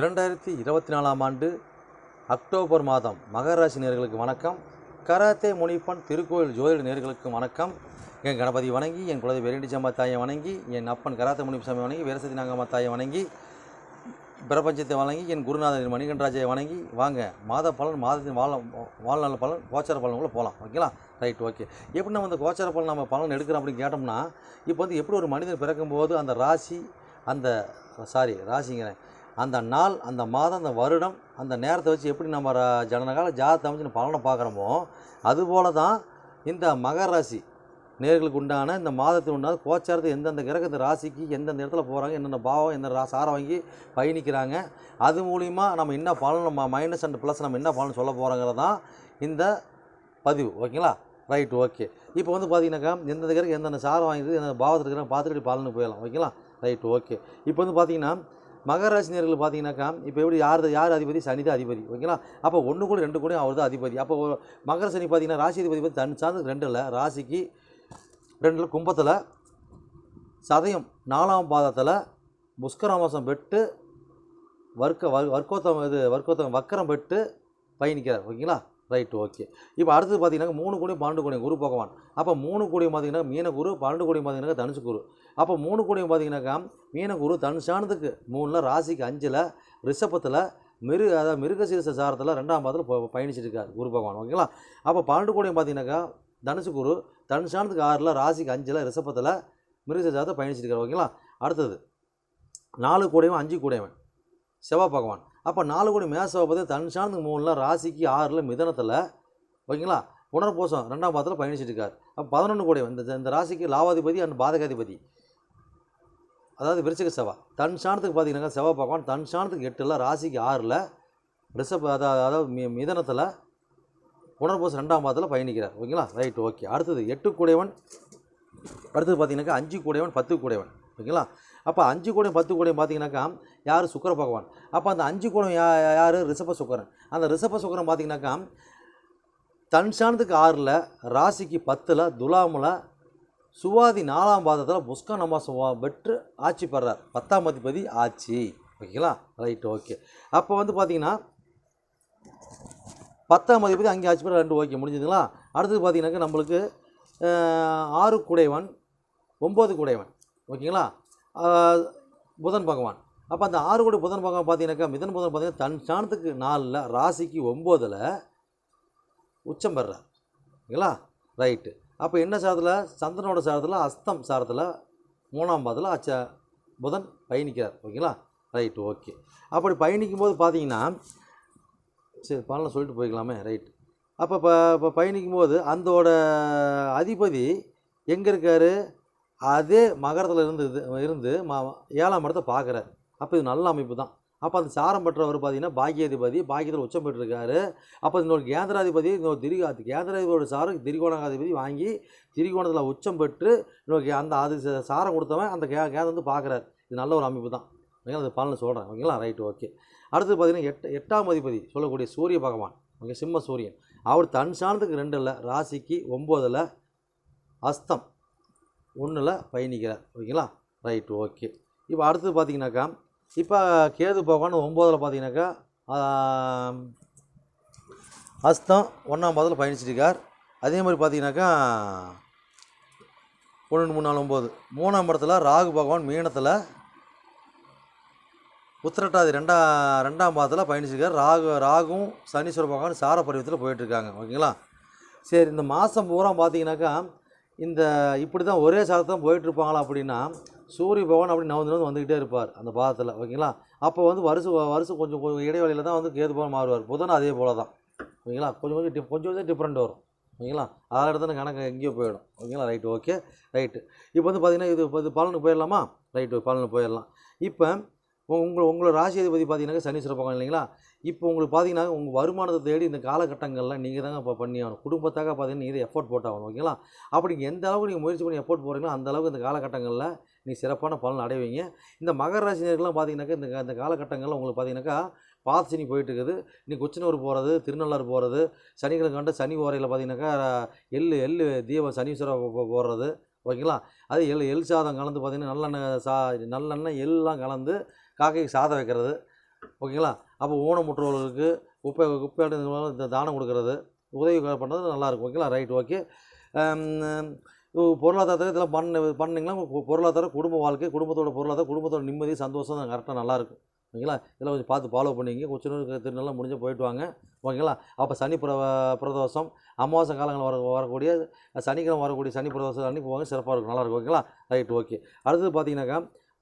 இரண்டாயிரத்தி இருபத்தி நாலாம் ஆண்டு அக்டோபர் மாதம் மகராசி நேர்களுக்கு வணக்கம். கராத்தே முனிப்பன் திருக்கோயில் ஜோதிட நேர்களுக்கு வணக்கம். என் கணபதி வணங்கி என் குலதெய்வ வெரண்டிச்சம்மா தாயை வணங்கி என் அப்பன் கராத்தே முனிப்பசாமி வணங்கி வீரசதி நாங்கம்மா தாயை வணங்கி பிரபஞ்சத்தை வணங்கி என் குருநாதன் மணிகண்டராஜை வணங்கி வாங்க மாத பலன் மாதத்தின் வாழ வாழ்நாள் பலன் கோச்சார பலனுக்குள்ளே போகலாம் ஓகேங்களா? Right okay. எப்படி நம்ம இந்த கோச்சார பலன் நம்ம பலன் எடுக்கிறோம் அப்படின்னு கேட்டோம்னா இப்போ வந்து எப்படி ஒரு மனிதன் பிறக்கும்போது அந்த ராசி அந்த சாரி ராசிங்கிறேன். அந்த நாள் அந்த மாதம் அந்த வருடம் அந்த நேரத்தை வச்சு எப்படி நம்ம ஜனநகால ஜனனகால ஜாதத்தை அமைச்சு பலனை பார்க்குறோமோ அதுபோல தான் இந்த மகர ராசி நேர்களுக்கு உண்டான இந்த மாதத்துக்கு உண்டான கோச்சாரத்து எந்தெந்த கிரக இந்த ராசிக்கு எந்தெந்த இடத்துல போகிறாங்க என்னென்ன பாவம் என்னென்ன ரா சாரம் வாங்கி பயணிக்கிறாங்க அது மூலிமா நம்ம என்ன பலன் நம்ம மைனஸ் அண்ட் ப்ளஸ் நம்ம என்ன பலன் சொல்ல போகிறோங்கிறது தான் இந்த பதிவு. ஓகேங்களா? ரைட் ஓகே இப்போ வந்து பார்த்தீங்கன்னாக்கா எந்தெந்த கிரகம் எந்தெந்த சாரம் வாங்கிது எந்தெந்த பாவத்தில் இருக்கிறாங்க பார்த்துட்டு பலனுக்கு போயிடலாம். ஓகேங்களா? ரைட் ஓகே இப்போ வந்து பார்த்தீங்கன்னா மகராசினியர்கள் பார்த்தீங்கன்னாக்கா இப்போ எப்படி யார் யார் அதிபதி? சனி தான் அதிபதி ஓகேங்களா? அப்போ ஒன்று கூட ரெண்டு கூட அவர் தான் அதிபதி. அப்போ மகர சனி பார்த்தீங்கன்னா ராசி அதிபதி பற்றி தன் சார்ந்து ரெண்டில் ராசிக்கு ரெண்டில் கும்பத்தில் சதயம் நாலாம் பாதத்தில் புஷ்கராமாசம் பெட்டு வர்க்க வர் வர்க்கோத்தம் இது வர்க்கோத்தம் வக்கரம் பெட்டு பயணிக்கிறார் ஓகேங்களா? Right okay. இப்போ அடுத்தது பார்த்தீங்கன்னா மூணு கோடி பன்னெண்டு கோடி குரு பகவான். அப்போ மூணு கோடி பார்த்தீங்கன்னா மீன குரு பன்னெண்டு கோடி பார்த்தீங்கன்னா தனுசு குரு. அப்போ மூணு கூடையும் பார்த்தீங்கன்னாக்கா மீனகுரு தனுஷானதுக்கு மூணில் ராசிக்கு அஞ்சில் ரிஷபத்தில் மிரு அதாவது மிருகசீரச சாரத்தில் ரெண்டாம் பாதத்தில் ப- பயணிச்சிட்டு இருக்கார் குரு பகவான் ஓகேங்களா? அப்போ பன்னெண்டு கூடையும் பார்த்தீங்கன்னாக்கா தனுசு குரு தனுஷானதுக்கு ஆறில் ராசிக்கு அஞ்சில் ரிஷபத்தில் மிருகசீரச சாரத்தை பயணிச்சிட்டு இருக்கார் ஓகேங்களா? அடுத்தது நாலு கூடையவன் அஞ்சு கூடையவன் செவ்வாய் பகவான். அப்போ நாலு கோடி மேசவை பற்றி தனுஷானதுக்கு மூணில் ராசிக்கு ஆறில் மிதனத்தில் ஓகேங்களா? புனர்போசம் ரெண்டாம் பாதத்தில் பயணிச்சிட்டு இருக்கார் அப்போ பதினொன்று கோடி இந்த இந்த ராசிக்கு லாவாதிபதி அண்ட் பாதகாதிபதி. அதாவது விருச்சிக செவ்வாய் தன் சாணத்துக்கு பார்த்தீங்கன்னா செவ்வாய் பகவான் தன் சாணத்துக்கு எட்டில் ராசிக்கு ஆறில் ரிஷப் அதாவது அதாவது மி மிதனத்தில் புனர்பூசம் ரெண்டாம் பாதத்தில் பயணிக்கிறார். ஓகேங்களா? Right okay. அடுத்தது எட்டு கூடையவன். அடுத்தது பார்த்தீங்கன்னாக்கா அஞ்சு கூடையவன் பத்து கூடையவன். ஓகேங்களா? அப்போ அஞ்சு கூடையும் பத்து கூடையும் பார்த்தீங்கன்னாக்கா யார்? சுக்கர பகவான். அப்போ அந்த அஞ்சு கூடம் யா யார்? ரிஷப சுக்கரன். அந்த ரிஷப சுக்கரன் பார்த்தீங்கன்னாக்கா தன் சாணத்துக்கு ஆறில் ராசிக்கு பத்தில் துலாமில் சுவாதி நாலாம் பாதத்தில் புஷ்க நமாசம் பெற்று ஆட்சி பெறார். பத்தாம் அதிபதி ஆட்சி. ஓகேங்களா? Right okay. அப்போ வந்து பார்த்தீங்கன்னா பத்தாம் அதிபதி அங்கே ஆட்சி பெற ரெண்டு ஓகே முடிஞ்சுதுங்களா? அடுத்தது பார்த்தீங்கன்னாக்கா நம்மளுக்கு ஆறு குடைவன் ஒம்பது குடைவன் ஓகேங்களா? புதன் பகவான். அப்போ அந்த ஆறு கோடி புதன் பகவான் பார்த்தீங்கன்னாக்கா மிதன் புதன் பார்த்தீங்கன்னா தன் சாணத்துக்கு நாலில் ராசிக்கு ஒம்போதில் உச்சம் பெறார். ஓகேங்களா? ரைட்டு. அப்போ என்ன சாரத்தில்? சந்திரனோட சாரத்தில் அஸ்தம் சாரத்தில் மூணாம் பாதத்தில் அச்ச புதன் பயணிக்கிறார். ஓகேங்களா? ரைட்டு ஓகே அப்படி பயணிக்கும் போது பார்த்தீங்கன்னா சரி பலனை சொல்லிட்டு போய்க்கலாமே. ரைட் அப்போ இப்போ இப்போ பயணிக்கும் போது அந்தோட அதிபதி எங்கே இருக்கார்? அதே மகரத்தில் இருந்து இருந்து மா ஏழாம் இடத்தை பார்க்குறாரு. அப்போ இது நல்ல அமைப்பு தான். அப்போ அந்த சாரம் பெற்றவர் பார்த்தீங்கன்னா பாக்கியாதிபதி பாக்கியத்தில் உச்சம் பெற்றிருக்காரு. அப்போ இன்னொரு கேந்திராதிபதி இன்னொரு திரி கேந்திராதிபதியோட சாரம் திரிகோணாதிபதி வாங்கி திரிகோணத்தில் உச்சம் பெற்று இன்னொரு அந்த அது சாரம் கொடுத்தவன் அந்த கே கேந்திரம் வந்து பார்க்குறாரு இது நல்ல ஒரு அமைப்பு தான். ஓகேங்களா? அது பலனை சொல்கிறேன் ஓகேங்களா? Right okay. அடுத்து பார்த்தீங்கன்னா எட்டு எட்டாம் அதிபதி சொல்லக்கூடிய சூரிய பகவான். ஓகே சிம்ம சூரியன். அவர் தன் சாணத்துக்கு ரெண்டில் ராசிக்கு ஒம்போதில் அஸ்தம் ஒன்றில் பயணிக்கிறார். ஓகேங்களா? Right okay. இப்போ அடுத்து பார்த்தீங்கன்னாக்கா இப்போ கேது பகவான் ஒம்போதில் பார்த்தீங்கன்னாக்கா அஸ்தம் ஒன்றாம் பாதத்தில் பயணிச்சிருக்கார். அதே மாதிரி பார்த்தீங்கன்னாக்கா ஒன்று மூணு நாலு ஒம்பது. மூணாம் இடத்துல ராகு பகவான் மீனத்தில் உத்திரட்டாதி ரெண்டாம் ரெண்டாம் பாதத்தில் பயணிச்சிருக்கார். ராகு ராகும் சனீஸ்வர பகவான் சார பருவத்தில் போயிட்டுருக்காங்க. ஓகேங்களா? சரி இந்த மாதம் பூரா பார்த்தீங்கன்னாக்கா இந்த இப்படி தான் ஒரே சாதத்தை தான் போயிட்டுருப்பாங்களா அப்படின்னா சூரிய பகவான் அப்படி நவந்து நவந்து வந்துக்கிட்டே இருப்பார் அந்த பாதத்தில் ஓகேங்களா? அப்போ வந்து வருஷம் வருஷம் கொஞ்சம் கொஞ்சம் இடைவெளியில் தான் வந்து கேது பகவான் மாறுவார். புதன் அதே போல தான் ஓகேங்களா? கொஞ்சம் கொஞ்சம் டிஃப் கொஞ்சம் கொஞ்சம் டிஃப்ரெண்ட் வரும் ஓகேங்களா? அதோட இடத்துல கணக்கு எங்கேயோ போயிடும் ஓகேங்களா? ரைட்டு ஓகே ரைட்டு இப்போ வந்து பார்த்தீங்கன்னா இது இப்போ இது பலனுக்கு போயிடலாமா? ரைட்டு பலனுக்கு போயிடலாம். இப்போ உங்களை உங்களோட ராசி அதிபதி பார்த்தீங்கன்னா சனீஸ்வர பகவான் இல்லைங்களா? இப்போ உங்களுக்கு பார்த்தீங்கன்னா உங்கள் வருமானத்தை தேடி இந்த காலகட்டங்களில் நீங்கள் தாங்க இப்போ பண்ணி ஆகணும். குடும்பத்தாக பார்த்தீங்கன்னா நீங்கள் எஃபோர்ட் போட்டாகணும் ஓகேங்களா அப்படி நீங்கள் எந்த அளவுக்கு நீங்கள் முயற்சி பண்ணி எஃபோர்ட் போகிறீங்களோ அந்த அளவுக்கு இந்த காலகட்டங்களில் நீ சிறப்பான பலன் அடைவீங்க. இந்த மகர ராசினியர்கள்லாம் பார்த்தீங்கன்னாக்கா இந்த இந்த காலகட்டங்களில் உங்களுக்கு பார்த்தீங்கன்னாக்கா பாத் சனி போயிட்டு இருக்குது. இன்னைக்கு கொச்சினூர் போகிறது திருநள்ளாறு போகிறது சனிக்கிழமை கண்ட சனி ஓரையில் பார்த்தீங்கன்னாக்கா எள்ளு எள்ளு தீபம் சனீஸ்வர போடுறது ஓகேங்களா அது எள் எள் சாதம் கலந்து பார்த்தீங்கன்னா நல்லெண்ணெய் சா நல்லெண்ணெய் எல்லாம் கலந்து காக்கைக்கு சாதம் வைக்கிறது ஓகேங்களா அப்போ ஊனமுற்றவர்களுக்கு குப்பை குப்பையாடு இந்த இந்த தானம் கொடுக்கறது உதவி பண்ணுறது நல்லாயிருக்கும். ஓகேங்களா? Right okay. பொருளாதாரத்தில் இதெல்லாம் பண்ண பண்ணிங்கன்னா பொருளாதாரம் பொருளாதார குடும்ப வாழ்க்கை குடும்பத்தோட பொருளாதாரம் குடும்பத்தோட நிம்மதி சந்தோஷம் கரெக்டாக நல்லாயிருக்கும். ஓகேங்களா? இதெல்லாம் கொஞ்சம் பார்த்து ஃபாலோ பண்ணிங்க கொச்சினூர் திருநெல்லாம் முடிஞ்சு போயிட்டு வாங்க. ஓகேங்களா? அப்போ சனி பிர பிரதோஷம் அமாவாசை காலங்கள் வர வரக்கூடிய சனிக்கிழமை வரக்கூடிய சனி பிரதோஷம் அன்னைக்கு போவாங்க சிறப்பாக இருக்கும். நல்லாயிருக்கும். ஓகேங்களா? Right okay. அடுத்தது பார்த்தீங்கன்னாக்கா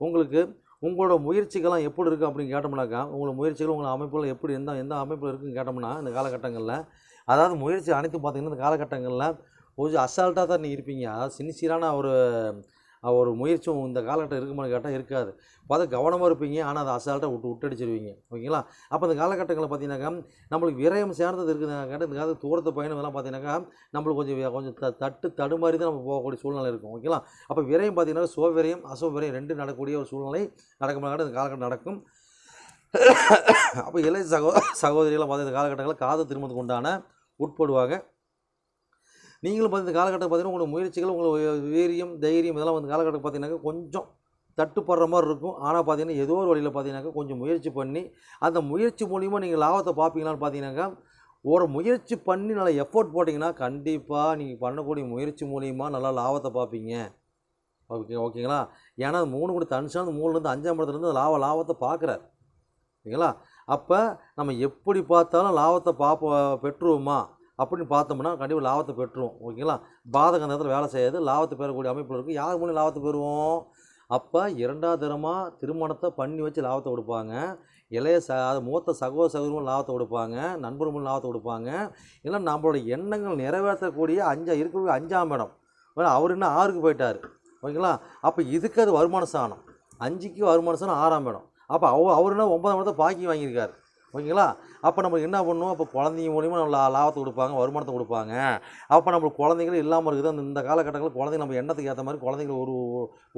உங்களுக்கு உங்களோட முயற்சிகள்லாம் எப்படி இருக்குது அப்படின்னு கேட்டோம்னாக்கா உங்களோட முயற்சிகள் உங்கள் அமைப்புகள் எப்படி எந்த எந்த அமைப்பில் இருக்குன்னு கேட்டோம்னா இந்த காலகட்டங்களில் அதாவது முயற்சி அனைத்தும் பார்த்திங்கன்னா இந்த காலகட்டங்களில் கொஞ்சம் அசால்ட்டாக தான் நீ இருப்பீங்க. அதாவது சின்சியரான ஒரு ஒரு முயற்சியும் இந்த காலகட்டம் இருக்குமான்னு கேட்டால் இருக்காது. பார்த்தா கவனமாக இருப்பீங்க. ஆனால் அதை அசால்ட்டாக விட்டு விட்டடிச்சிருவீங்க ஓகேங்களா? அப்போ இந்த காலகட்டங்களில் பார்த்தீங்கன்னாக்கா நம்மளுக்கு விரயம் சேர்ந்தது இருக்குது இந்த காலத்து தூரத்து பயணம் இதெல்லாம் பார்த்தீங்கன்னாக்கா நம்மளுக்கு கொஞ்சம் கொஞ்சம் த தட்டு தடுமாறி தான் நம்ம போகக்கூடிய சூழ்நிலை இருக்கும். ஓகேங்களா? அப்போ விரயம் பார்த்தீங்கன்னா சோவிரயம் அசோ விரயம் ரெண்டு நடக்கக்கூடிய ஒரு சூழ்நிலை நடக்கும் இந்த காலகட்டம் நடக்கும். அப்போ இளைய சகோ சகோதரிகளாம் பார்த்து இந்த காலகட்டங்களில் காது திருமணத்துக்கு உண்டான உட்படுவாங்க. நீங்களும் பார்த்து இந்த காலகட்டம் பார்த்தீங்கன்னா உங்களோட முயற்சிகள் உங்களோட வீரியம் தைரியம் இதெல்லாம் வந்து காலகட்டம் பார்த்தீங்கன்னாக்கா கொஞ்சம் தட்டுப்படுற மாதிரி இருக்கும். ஆனால் பார்த்தீங்கன்னா ஏதோ ஒரு வழியில் பார்த்தீங்கன்னாக்கா கொஞ்சம் முயற்சி பண்ணி அந்த முயற்சி மூலிமா நீங்கள் லாபத்தை பார்ப்பீங்களான்னு பார்த்தீங்கன்னாக்கா ஒரு முயற்சி பண்ணி நல்லா எஃபோர்ட் போட்டிங்கன்னா கண்டிப்பாக நீங்கள் பண்ணக்கூடிய முயற்சி மூலிமா நல்லா லாபத்தை பார்ப்பீங்க ஓகே ஓகேங்களா? ஏன்னா அது மூணு கூட தனுஷாந்து மூணுலேருந்து அஞ்சாம் இடத்துலேருந்து லாப லாபத்தை பார்க்குறாரு ஓகேங்களா? அப்போ நம்ம எப்படி பார்த்தாலும் லாபத்தை பார்ப்போம் பெற்றுவோமா அப்படின்னு பார்த்தோம்னா கண்டிப்பாக லாபத்தை பெற்றுவோம் ஓகேங்களா? பாதக நேரத்தில் வேலை செய்யாது. லாபத்தை பெறக்கூடிய அமைப்பில் இருக்கும் யார் மூலியம் லாபத்தை பெறுவோம்? அப்போ இரண்டாவது தினமாக திருமணத்தை பண்ணி வச்சு லாபத்தை கொடுப்பாங்க. இளைய ச அது மூத்த சகோதர சகோதரமும் லாபத்தை கொடுப்பாங்க. நண்பர்களும் லாபத்தை கொடுப்பாங்க. இல்லை நம்மளோட எண்ணங்கள் நிறைவேற்றக்கூடிய அஞ்சா இருக்கக்கூடிய அஞ்சாம் இடம். அவர் இன்னும் ஆறுக்கு போயிட்டார். ஓகேங்களா? அப்போ இதுக்கு அது வருமான சாணம். அஞ்சுக்கு வருமான சாணம் ஆறாம் இடம். அப்போ அவர் அவருன்னா ஒன்பதாம் இடத்தை பாக்கி வாங்கியிருக்காரு. ஓகேங்களா? அப்போ நம்ம என்ன பண்ணுவோம்? அப்போ குழந்தைங்க மூலியமாக நம்ம லாபத்தை கொடுப்பாங்க வருமானத்தை கொடுப்பாங்க. அப்போ நம்மளுக்கு குழந்தைங்களும் இல்லாமல் இருக்குது. அந்த இந்த காலகட்டங்களில் குழந்தைங்க நம்ம எண்ணத்துக்கு ஏற்ற மாதிரி குழந்தைங்க ஒரு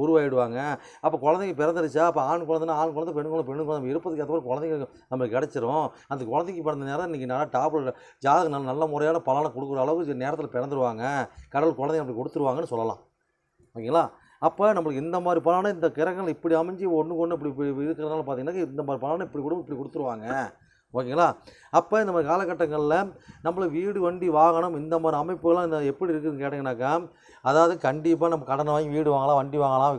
உருவாயிடுவாங்க. அப்போ குழந்தைங்க பிறந்துருச்சா? அப்போ ஆண் குழந்தைனா ஆண் குழந்தை பெண் குழந்தை பெண் குழந்தை. இருப்பதுக்கு ஏற்ற மாதிரி குழந்தைங்க நம்மளுக்கு கிடச்சிரும். அந்த குழந்தைக்கு பிறந்த நேரம் இன்றைக்கி நல்லா டாப்பில் ஜாதகம் நல்ல நல்ல முறையான பலனை கொடுக்குற அளவுக்கு நேரத்தில் பிறந்துருவாங்க. கடவுள் குழந்தைங்க அப்படி கொடுத்துருவாங்கன்னு சொல்லலாம். ஓகேங்களா? அப்போ நம்மளுக்கு இந்த மாதிரி பலனை இந்த கிரகங்கள் இப்படி அமைஞ்சு ஒன்றுக்கு ஒன்று இப்படி இருக்கிறதுனால பார்த்தீங்கன்னா இந்த மாதிரி பலனை இப்படி கூட இப்படி கொடுத்துருவாங்க. ஓகேங்களா? அப்போ இந்த மாதிரி காலகட்டங்களில் நம்மளுக்கு வீடு வண்டி வாகனம் இந்த மாதிரி அமைப்புகள்லாம் இந்த எப்படி இருக்குதுன்னு கேட்டிங்கனாக்கா அதாவது கண்டிப்பாக நம்ம கடன் வாங்கி வீடு வாங்கலாம் வண்டி வாங்கலாம்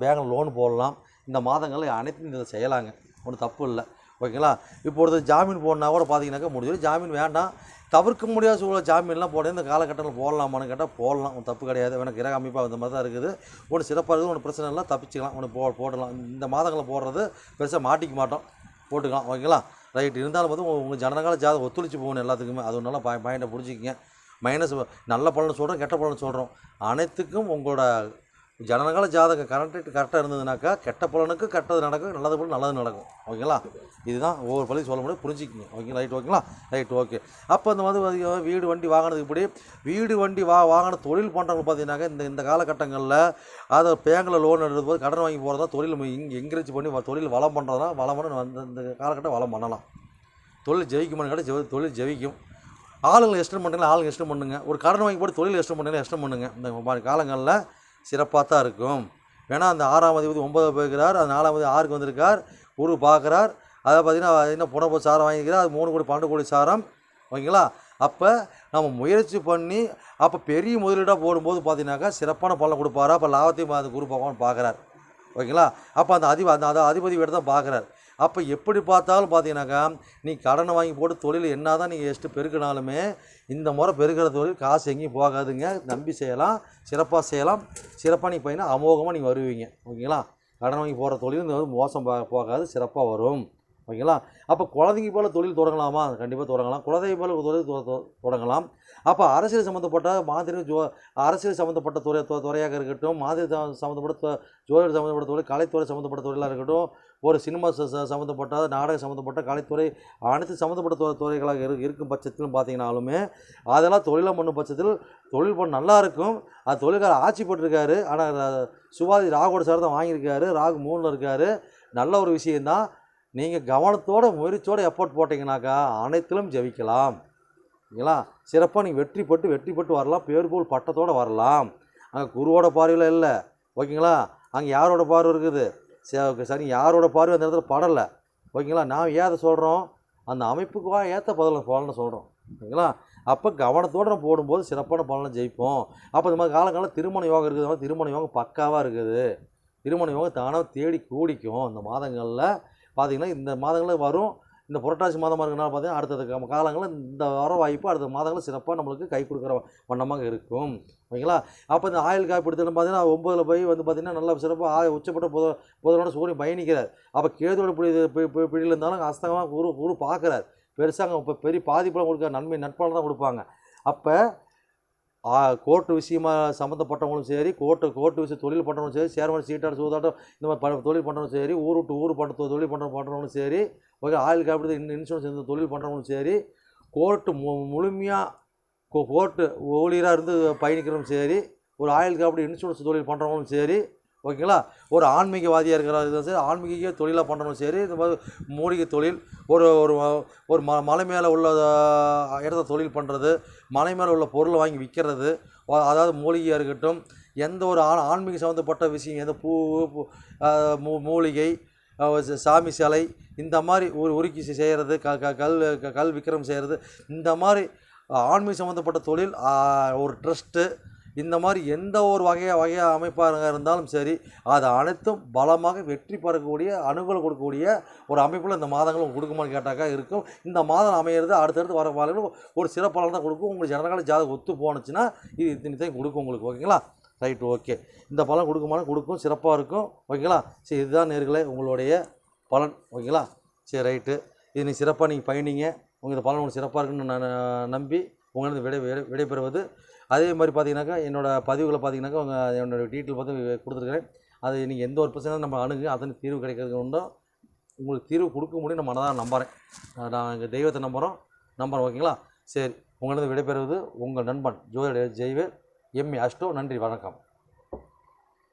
பேங்கில் லோன் போடலாம். இந்த மாதங்களில் அனைத்தும் இதை செய்யலாங்க. ஒன்றும் தப்பு இல்லை. ஓகேங்களா? இப்போ ஒருத்தர் ஜாமீன் போடனா கூட பார்த்தீங்கன்னாக்கா முடிஞ்சது ஜாமீன் வேண்டாம். தவிர்க்க முடியாத சூழல் ஜாமீன்லாம் போட இந்த காலகட்டத்தில் போடலாமான்னு கேட்டால் போடலாம். ஒன்றும் தப்பு கிடையாது. எனக்கு கிரக அமைப்பாக இந்த மாதிரி தான் இருக்குது. ஒன்று சிறப்பாக இருக்குது ஒன்று பிரச்சனை இல்லை. தப்பிச்சுக்கலாம். ஒன்று போ போடலாம். இந்த மாதங்களில் போடுறது பெருசாக மாட்டிக்க மாட்டோம். போட்டுக்கலாம். ஓகேங்களா? ரைட் இருந்தாலும் வந்து உங்கள் ஜனகால ஜாதகம் ஒத்துழைச்சு போகணும் எல்லாத்துக்குமே. அது நல்லா பாய் பாயிண்ட்டை மைனஸ் நல்ல பலன் சொல்கிறோம் கெட்ட பலன் சொல்கிறோம் அனைத்துக்கும் உங்களோட ஜனங்கள ஜாதகம் கரெக்ட் கரெக்டாக இருந்ததுனாக்கா கெட்ட பலனுக்கு கெட்டது நடக்கும் நல்லது பலன் நல்லது நடக்கும். ஓகேங்களா? இதுதான் ஒவ்வொரு பள்ளியும் சொல்ல முடியும். புரிஞ்சுக்கிங்க. ஓகே ரைட் ஓகேங்களா? ரைட் ஓகே அப்போ இந்த மாதிரி பாத்தீங்கன்னா வீடு வண்டி வாகனத்துக்கு இப்படி வீடு வண்டி வா வாங்கின தொழில் பண்ணுறவங்க பார்த்தீங்கன்னாக்கா இந்த இந்த காலகட்டங்களில் அதை பேங்கில் லோன் எடுத்து போது கடன் வாங்கி போகிறதா தொழில் இங்கே என்கரேஜ் பண்ணி தொழில் வளம் பண்ணுறதா வளம் பண்ண வந்து இந்த காலகட்டம் வளம் பண்ணலாம். தொழில் ஜெயிக்குமான்னு கேட்டால் தொழில் ஜெயிக்கும். ஆளுங்களை எஸ்டம் பண்ணுறீங்களா ஆளுங்க எஸ்டம் பண்ணுங்க. ஒரு கடன் வாங்கி போட்டு தொழில் எஸ்டம் பண்ணுறீங்களா எஸ்டம் பண்ணுங்க. இந்த மாதிரி காலங்களில் சிறப்பாக தான் இருக்கும். ஏன்னா அந்த ஆறாம் அதிபதி ஒன்பது போயிருக்கிறார் அது நாலாம் அதிபதி ஆறுக்கு வந்திருக்கார் குரு பார்க்குறார். அதை பார்த்தீங்கன்னா என்ன புனர்போ சாரம் வாங்கிக்கிறார் அது மூணு கோடி பன்னெண்டு கோடி சாரம். ஓகேங்களா? அப்போ நம்ம முயற்சி பண்ணி அப்போ பெரிய முதலீடாக போடும்போது பார்த்தீங்கன்னாக்கா சிறப்பான பலன் கொடுப்பாரு? அப்போ லாபத்தையும் அந்த குரு பகவான் பார்க்குறார். ஓகேங்களா? அப்போ அந்த அதிப அந்த அந்த அதிபதி வீடு தான் பார்க்குறாரு. அப்போ எப்படி பார்த்தாலும் பார்த்தீங்கன்னாக்கா நீ கடனை வாங்கி போட்டு தொழில் என்ன தான் நீங்கள் எஸ்ட்டு பெருக்கினாலுமே இந்த முறை பெருக்கிற தொழில் காசு எங்கேயும் போகாதுங்க. நம்பி செய்யலாம் சிறப்பாக செய்யலாம். சிறப்பாக நீங்கள் போயின்னா அமோகமாக நீங்கள் வருவீங்க. ஓகேங்களா? கடன் வாங்கி போகிற தொழில் இந்த வந்து மோசம் பா- போகாது சிறப்பாக வரும். ஓகேங்களா? அப்போ குழந்தைங்க போல் தொழில் தொடங்கலாமா? கண்டிப்பாக தொடங்கலாம். குழந்தை போல் தொழில் தொடங்கலாம். அப்போ அரசியல் சம்மந்தப்பட்ட மாதிரி ஜோ அரசியல் சம்மந்தப்பட்ட துறை துறையாக இருக்கட்டும் மாதிரி சம்மந்தப்பட்ட ஜோதிடர் சம்மந்தப்பட்ட தொழில் கலைத்துறை சம்மந்தப்பட்ட தொழிலாக இருக்கட்டும் ஒரு சினிமா ச- சம்மந்தப்பட்ட நாடகம் சம்மந்தப்பட்ட கலைத்துறை அனைத்து சம்மந்தப்பட்ட துறை துறைகளாக இரு இருக்கும் பட்சத்திலும் பார்த்தீங்கன்னாலுமே அதெல்லாம் தொழிலாக பண்ணும் பட்சத்தில் தொழில் பண்ண நல்லா இருக்கும். அது தொழில்கார ஆட்சி போட்டிருக்காரு. ஆனால் சுபாதி ராகோட சார் தான் வாங்கியிருக்காரு. ராகு மூணில் இருக்கார். நல்ல ஒரு விஷயந்தான். நீங்கள் கவனத்தோட முயற்சியோட எஃபோர்ட் போட்டிங்கனாக்கா அனைத்திலும் ஜெயிக்கலாம். ஓகேங்களா? சிறப்பாக நீங்கள் வெற்றி பட்டு வெற்றி பெற்று வரலாம். பேர் போல் பட்டத்தோடு வரலாம். அங்கே குருவோட பார்வையில் இல்லை. ஓகேங்களா? அங்கே யாரோட பார்வை இருக்குது? சே- சரி யாரோட பார்வை அந்த இடத்துல படலை? ஓகேங்களா? நாம் ஏன் அதை சொல்கிறோம் அந்த அமைப்புக்கு ஏற்ற பதில பலனை சொல்கிறோம் ஓகேங்களா? அப்போ கவனத்தோடு நம்ம போடும்போது சிறப்பான பலனை ஜெயிப்போம். அப்போ இந்த மாதிரி காலங்காலம் திருமண யோகம் இருக்குது. திருமண யோகம் பக்காவாக இருக்குது. திருமண யோகம் தானாக தேடி கூடிக்கும். இந்த மாதங்களில் பார்த்திங்கன்னா இந்த மாதங்களில் வரும். இந்த புரட்டாசி மாதமாக இருக்கனால பார்த்தீங்கன்னா அடுத்தது காலங்களில் இந்த வர வாய்ப்பு அடுத்த மாதங்களில் சிறப்பாக நம்மளுக்கு கை கொடுக்குற வண்ணமாக இருக்கும். ஓகேங்களா? அப்போ இந்த ஆயில் காய்ப்படுத்தணும் பார்த்தீங்கன்னா ஒம்பதில் போய் வந்து பார்த்தீங்கன்னா நல்லா சிறப்பாக ஆய உச்சப்பட்ட புத புதனோட சூரியன் பயணிக்கிறார். அப்போ கேதோட பிடி பிடியில் இருந்தாலும் அஸ்தகமாக குரு குரு பார்க்குறார். பெருசாக இப்போ பெரிய பாதிப்பெலாம் கொடுக்க நன்மை நட்பால் தான் கொடுப்பாங்க. அப்போ கோர்ட்டு விஷயமா சம்மந்தப்பட்டவங்களும் சரி கோர்ட்டு கோர்ட்டு விஷயம் தொழில் பண்ணுறவங்களும் சரி சேர்மன் சீட்டாடு சூதாட்டம் இந்த மாதிரி ப- தொழில் பண்ணுறவங்களும் சரி ஊர் விட்டு ஊர் பண்ணுற தொழில் பண்ணுற பண்ணுறவங்களும் சரி ஓகே ஆயில் காப்பீடு இன் இன்சூரன்ஸ் இந்த தொழில் பண்ணுறவங்களும் சரி கோர்ட்டு மு முழுமையாக கோர்ட்டு ஊழியராக இருந்து பயணிக்கிறவங்களும் சரி ஒரு ஆயில் காப்பீடு இன்சூரன்ஸ் தொழில் பண்ணுறவங்களும் சரி ஓகேங்களா? ஒரு ஆன்மீகவாதியாக இருக்கிற சரி ஆன்மீக தொழிலாக பண்ணுறவங்களும் சரி இந்த மாதிரி மூலிகை தொழில் ஒரு ஒரு ஒரு ம மலை மேலே உள்ள இடத்த தொழில் பண்ணுறது மலை மேலே உள்ள பொருளை வாங்கி விற்கிறது அதாவது மூலிகையாக இருக்கட்டும் எந்த ஒரு ஆ ஆன்மீக சம்மந்தப்பட்ட விஷயம் எந்த பூ மூ மூலிகை சாமி சிலை இந்த மாதிரி ஒரு உருக்கி செய்கிறது க க கல் க- கல் விக்ரம் செய்கிறது இந்த மாதிரி ஆன்மீக சம்மந்தப்பட்ட தொழில் ஒரு ட்ரஸ்ட்டு இந்த மாதிரி எந்த ஒரு வகையாக வகையாக அமைப்பாக இருந்தாலும் சரி அது அனைத்தும் பலமாக வெற்றி பெறக்கூடிய அணுகல் கொடுக்கக்கூடிய ஒரு அமைப்பில் இந்த மாதங்களும் கொடுக்குமான்னு கேட்டாக்கா இருக்கும். இந்த மாதம் அமையிறது அடுத்தடுத்து வர பாலங்களும் ஒரு சிறப்பாளர் தான் கொடுக்கும். உங்களுக்கு ஜனகால ஜாதகம் ஒத்து போனுச்சுன்னா இது இத்தனைத்தையும் கொடுக்கும் உங்களுக்கு ஓகேங்களா? ரைட் ஓகே இந்த பலன் கொடுக்குமானா கொடுக்கும் சிறப்பாக இருக்கும் ஓகேங்களா? சரி இதுதான் நேர்களே உங்களுடைய பலன் ஓகேங்களா? சரி ரைட்டு இது நீ சிறப்பாக நீங்கள் பயணிங்க. உங்களுக்கு இந்த பலன் உங்களுக்கு சிறப்பாக இருக்குன்னு நான் நம்பி உங்களிடம் விடை விடை விடைபெறுவது அதே மாதிரி பார்த்தீங்கன்னாக்கா என்னோடய பதிவுகளை பார்த்தீங்கன்னாக்கா உங்கள் என்னோடய டீட்டெயில் பார்த்து கொடுத்துருக்கிறேன். அது நீங்கள் எந்த ஒரு பிரச்சனையும் நம்ம அணுகு அதன் தீர்வு கிடைக்கிறது உண்டோ உங்களுக்கு தீர்வு கொடுக்க முடியும் நம்ம மனதாக நம்புகிறேன் நான் எங்கள் தெய்வத்தை நம்புகிறோம் நம்புகிறோம் ஓகேங்களா சரி உங்களது விடைபெறுவது உங்கள் நண்பன் ஜோதிட ஜெய்வேல் எம்ஏ அஷ்டோ நன்றி வணக்கம்.